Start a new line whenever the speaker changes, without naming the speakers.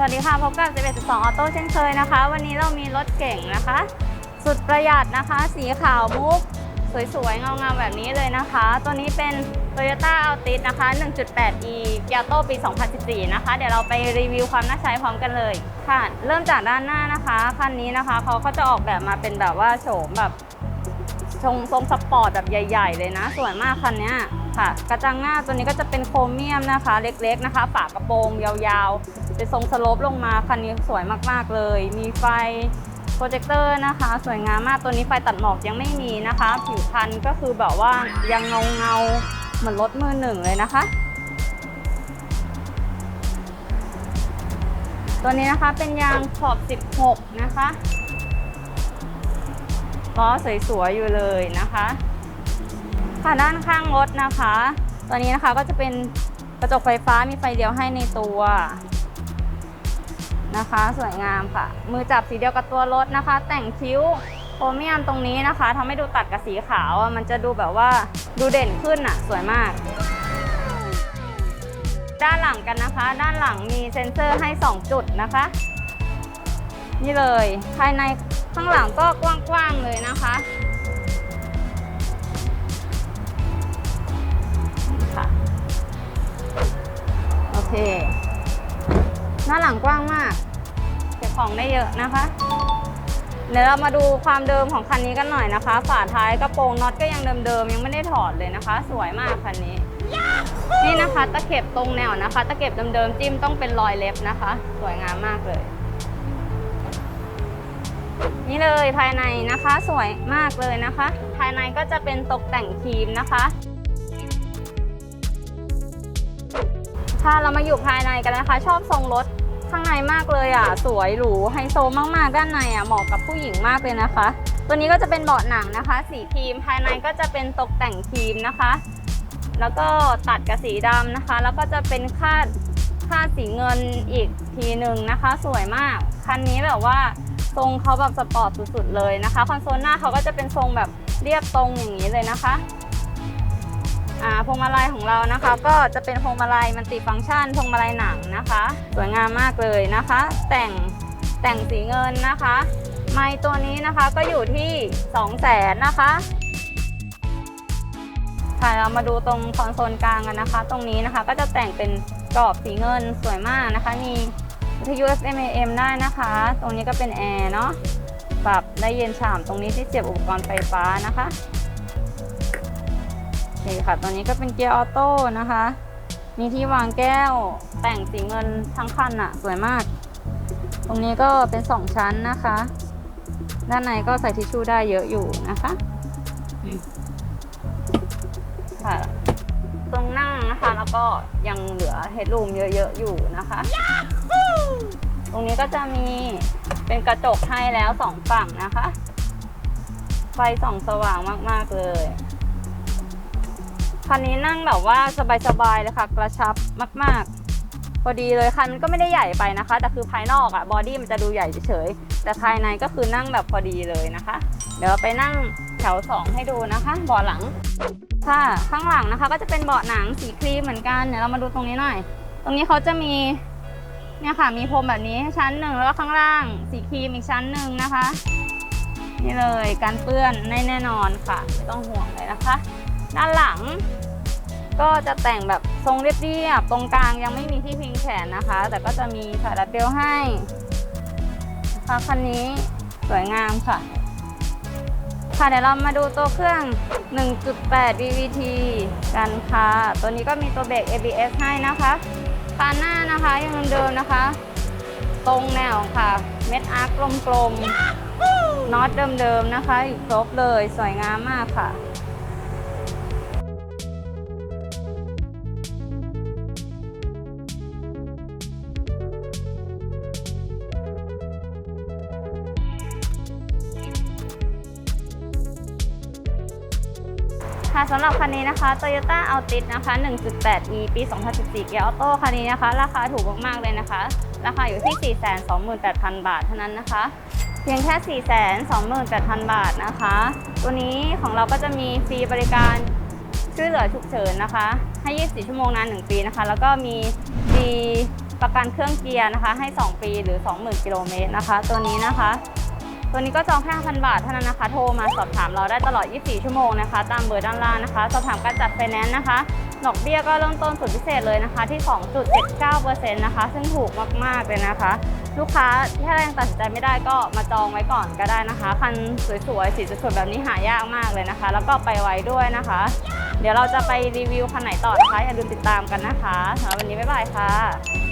สวัสดีค่ะ พบกับ11.2ออโต้เช่นเคยนะคะ วันนี้เรามีรถเก่งนะคะ สุดประหยัดนะคะ สีขาวมุก สวยๆ เงาๆ แบบนี้เลยนะคะ ตัวนี้เป็น Toyota Altis นะคะ 1.8e เกียร์โตปี 2014 นะคะ เดี๋ยวเราไปรีวิวความน่าใช้พร้อมกันเลยค่ะ เริ่มจากด้านหน้านะคะ คันนี้นะคะเขาก็จะออกแบบมาเป็นแบบว่าโฉมแบบทรงทรงสปอร์ตแบบใหญ่ ๆ เลยนะ สวยมากคันเนี้ยค่ะ กระจังหน้าตัวนี้ก็จะเป็นโครเมียมนะคะ เล็กๆนะคะ ฝากระโปรงยาวๆ เป็นทรงสโลปลงมาคันนี้สวยมากๆเลย มีไฟโปรเจคเตอร์นะคะ สวยงามมากตัวนี้ไฟตัดหมอกยังไม่มีนะคะ ผิวพันก็คือแบบว่ายังเงาเงาเหมือนรถมือหนึ่งเลยนะคะ ตัวนี้นะคะเป็นยางขอบ 16 นะคะล้อสวยๆอยู่เลยนะคะค่ะด้านข้างรถนะคะ ตัวนี้นะคะก็จะเป็นกระจกไฟฟ้ามีไฟเลี้ยวให้ในตัว นะคะ สวยงามค่ะ มือจับสีเดียวกับตัวรถนะคะ แต่งคิ้วโครเมียมตรงนี้นะคะทำให้ดูตัดกับสีขาวอะมันจะดูแบบว่าดูเด่นขึ้นอะ สวยมาก ด้านหลังกันนะคะ ด้านหลังมีเซ็นเซอร์ให้ 2 จุดนะคะ นี่เลย ภายในข้างหลังก็กว้างๆเลยนะคะค่ะโอเค หน้าหลังกว้างมาก เก็บของได้เยอะนะคะ เดี๋ยวเรามาดูความเดิมของคันนี้กันหน่อยนะคะ ฝาท้ายกระโปรงน็อตก็ยังเดิมๆยังไม่ได้ถอดเลยนะคะ สวยมากคันนี้ นี่นะคะตะเข็บตรงแนวนะคะ ตะเข็บเดิมๆจิ้มต้องเป็นรอยเล็บนะคะ สวยงามมากเลย นี่เลยภายในนะคะสวยมากเลยนะคะ ภายในก็จะเป็นตกแต่งครีมนะคะถ้าเรามาอยู่ภายในกันนะคะ ชอบทรงรถ ข้างในมากเลยอะ สวยหรูไฮโซมากๆ ด้านในอะเหมาะกับผู้หญิงมากเลยนะคะ ตัวนี้ก็จะเป็นเบาะหนังนะคะ สีครีมภายในก็จะเป็นตกแต่งครีมนะคะ แล้วก็ตัดกับสีดำนะคะ แล้วก็จะเป็นคาดคาดสีเงินอีกทีหนึ่งนะคะ สวยมาก คันนี้แบบว่าทรงเขาแบบสปอร์ตสุดๆเลยนะคะ คอนโซลหน้าเขาก็จะเป็นทรงแบบเรียบตรงอย่างนี้เลยนะคะ อ่าพวงมาลัยของเรานะคะ ก็จะเป็นพวงมาลัยมันติฟังก์ชันพวงมาลัยหนังนะคะ สวยงามมากเลยนะคะ แต่งแต่งสีเงินนะคะ ไม้ตัวนี้นะคะก็อยู่ที่2 0 0แสนนะคะค่ะเรามาดูตรงคอนโซลกลางกันนะคะ ตรงนี้นะคะก็จะแต่งเป็นกรอบสีเงินสวยมากนะคะมีวิทยุ FM AM ได้นะคะ ตรงนี้ก็เป็นแอร์เนาะปรับได้เย็นฉ่ำตรงนี้ที่เสียบอุปกรณ์ไฟฟ้านะคะ คค่ะตรงนี้ก็เป็นเกียร์ออโต้นะคะ มีที่วางแก้วแต่งสีเงินทั้งคันอะสวยมาก ตรงนี้ก็เป็น 2 ชั้นนะคะ ด้านในก็ใส่ทิชชู่ได้เยอะอยู่นะคะค่ะตรงนั่งนะคะแล้วก็ยังเหลือเฮดรูมเยอะๆอยู่นะคะ ตรงนี้ก็จะมีเป็นกระจกให้แล้วสองฝั่งนะคะ ไฟส่องสว่างมากๆเลย คันนี้นั่งแบบว่าสบายๆเลยค่ะ กระชับมากๆ พอดีเลยคันมันก็ไม่ได้ใหญ่ไปนะคะ แต่คือภายนอกอะบอดี้มันจะดูใหญ่เฉยๆแต่ภายในก็คือนั่งแบบพอดีเลยนะคะ เดี๋ยวไปนั่งแถวสองให้ดูนะคะเบาะหลังค่ะข้างหลังนะคะ ก็จะเป็นเบาะหนังสีครีมเหมือนกันเดี๋ยวเรามาดูตรงนี้หน่อย ตรงนี้เขาจะมีเนี่ยค่ะมีพรมแบบนี้ให้ชั้นหนึ่งแล้วก็ข้างล่างสีครีมอีกชั้นหนึ่งนะคะ นี่เลยการเปื้อนแน่นอนค่ะ ไม่ต้องห่วงเลยนะคะ ด้านหลัง ก็จะแต่งแบบทรงเรียบๆตรงกลางยังไม่มีที่พิงแขนนะคะ แต่ก็จะมีสายรัดเบลให้นะคะคันนี้สวยงามค่ะค่ะเดี๋ยวเรามาดูตัวเครื่อง 1.8 VVT กันค่ะ ตัวนี้ก็มีตัวเบรก ABS ให้นะคะคานหน้านะคะยังเดิมๆนะคะ ตรงแนวค่ะ เม็ดอาร์กกลมๆน็อตเดิมๆนะคะอีกครบเลยสวยงามมากค่ะ ค่ะสำหรับคันนี้นะคะ Toyota Altis นะคะ 1.8e ปี 2014 เกียร์ออโต้คันนี้นะคะ ราคาถูกมากๆเลยนะคะ ราคาอยู่ที่ 428,000 บาทเท่านั้นนะคะ เพียงแค่ 428,000 บาทนะคะ ตัวนี้ของเราก็จะมีฟรีบริการช่วยเหลือฉุกเฉินนะคะ ให้ 24 ชั่วโมงนาน 1 ปีนะคะ แล้วก็มีฟรีประกันเครื่องเกียร์นะคะ ให้ 2 ปีหรือ 20,000 กิโลเมตรนะคะ ตัวนี้นะคะ ตัวนี้ก็จองแค่5,000 บาทเท่านั้นนะคะ โทรมาสอบถามเราได้ตลอด 24 ชั่วโมงนะคะ ตามเบอร์ด้านล่างนะคะ สอบถามการจัดไฟแนนซ์นะคะ ดอกเบี้ยก็เริ่มต้นสุดพิเศษเลยนะคะ ที่ 2.79%นะคะ ซึ่งถูกมาก ๆ เลยนะคะ ลูกค้าถ้ายังตัดสินใจไม่ได้ก็มาจองไว้ก่อนก็ได้นะคะ คันสวยๆ สีสวยๆ แบบนี้หายากมากเลยนะคะ แล้วก็ไปไว้ด้วยนะคะ เดี๋ยวเราจะไปรีวิวคันไหนต่อนะคะ อย่าลืมติดตามกันนะคะสำหรับวันนี้บ๊ายบายค่ะ